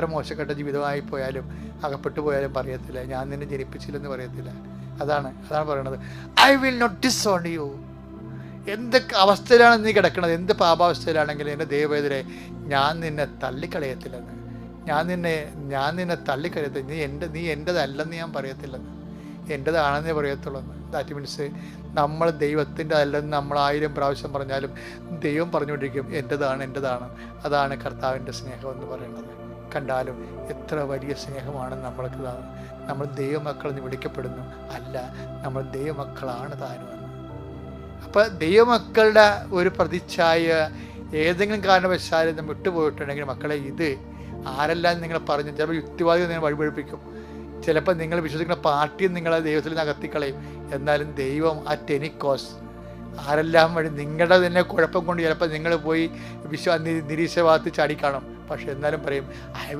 എത്ര മോശപ്പെട്ട ജീവിതമായി പോയാലും അകപ്പെട്ടു പോയാലും പറയത്തില്ല. ഞാൻ നിന്നെ ജനിപ്പിച്ചില്ലെന്ന് പറയത്തില്ല. അതാണ് അതാണ് പറയണത്. I will not disown you എന്ത് അവസ്ഥയിലാണ് നീ കിടക്കുന്നത് എന്ത് പാപാവസ്ഥയിലാണെങ്കിലും എന്റെ ദൈവവേദനെ ഞാൻ നിന്നെ തള്ളിക്കളയത്തില്ലെന്ന്. ഞാൻ നിന്നെ ഞാൻ നിന്നെ തള്ളിക്കളയത്തില്ല നീ എന്റെ നീ എന്റെതല്ലെന്ന് ഞാൻ പറയത്തില്ലെന്ന്. എന്റെതാണെന്നേ പറയത്തുള്ളൂ ദാറ്റ് മീൻസ് നമ്മൾ ദൈവത്തിന്റെ അല്ലെന്ന് നമ്മൾ ആയിരം പ്രാവശ്യം പറഞ്ഞാലും ദൈവം പറഞ്ഞുകൊണ്ടിരിക്കും എന്റെതാണ് എന്റെതാണ്. അതാണ് കർത്താവിന്റെ സ്നേഹം എന്ന് പറയുന്നത്. കണ്ടാലും എത്ര വലിയ സ്നേഹമാണ് നമ്മൾക്ക് നമ്മൾ ദൈവമക്കൾ എന്ന് വിളിക്കപ്പെടുന്നു. അല്ല നമ്മൾ ദൈവമക്കളാണ് താനുമെന്ന് അപ്പോൾ ദൈവമക്കളുടെ ഒരു പ്രതിച്ഛായ ഏതെങ്കിലും കാരണവശാലും നമ്മൾ വിട്ടുപോയിട്ടുണ്ടെങ്കിൽ മക്കളെ ഇത് ആരെല്ലാം നിങ്ങൾ പറഞ്ഞു ചിലപ്പോൾ യുക്തിവാദികൾ നിങ്ങൾ വഴിപഴിപ്പിക്കും. ചിലപ്പോൾ നിങ്ങൾ വിശ്വസിക്കുന്ന പാർട്ടിയും നിങ്ങളെ ദൈവത്തിൽ നിന്ന് അകത്തിക്കളയും. എന്നാലും ദൈവം അറ്റ് എനി ആരെല്ലാം വഴി നിങ്ങളുടെ തന്നെ കുഴപ്പം കൊണ്ട് ചിലപ്പോൾ നിങ്ങൾ പോയി വിശ്വ നിരീക്ഷഭാഗത്ത് ചാടിക്കാണും. പക്ഷെ എന്നാലും പറയും ഐ